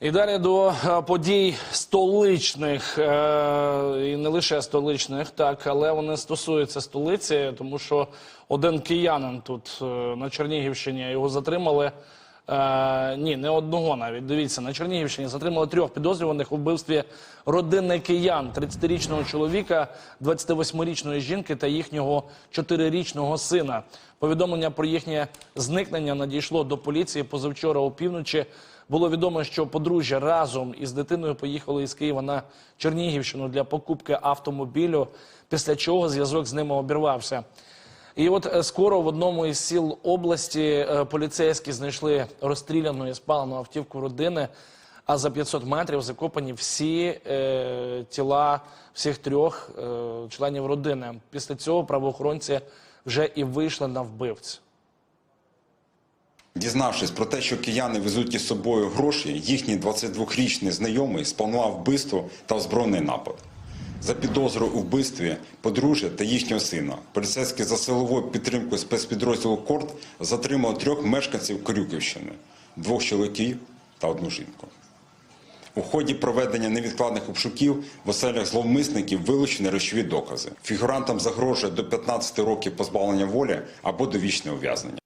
І далі до е, подій столичних, е, і не лише столичних, так, але вони стосуються столиці, тому що один киянин тут е, на Чернігівщині його затримали. Е, ні, не одного навіть. Дивіться, на Чернігівщині затримали трьох підозрюваних у вбивстві родини киян, 30-річного чоловіка, 28-річної жінки та їхнього 4-річного сина. Повідомлення про їхнє зникнення надійшло до поліції позавчора опівночі. Було відомо, що подружжя разом із дитиною поїхали із Києва на Чернігівщину для покупки автомобілю, після чого зв'язок з ними обірвався. І от е, скоро в одному із сіл області е, поліцейські знайшли розстріляну і спалену автівку родини. А за 500 метрів закопані всі е, тіла всіх трьох е, членів родини. Після цього правоохоронці вже і вийшли на вбивця. Дізнавшись про те, що кияни везуть із собою гроші, їхній 22-річний знайомий спланував вбивство та озброєний напад. За підозрою у вбивстві подружжя та їхнього сина поліцейські за силовою підтримкою спецпідрозділу Корт затримали трьох мешканців Корюківщини, двох чоловіків та одну жінку. У ході проведення невідкладних обшуків в оселях зловмисників вилучені речові докази. Фігурантам загрожує до 15 років позбавлення волі або довічне ув'язнення.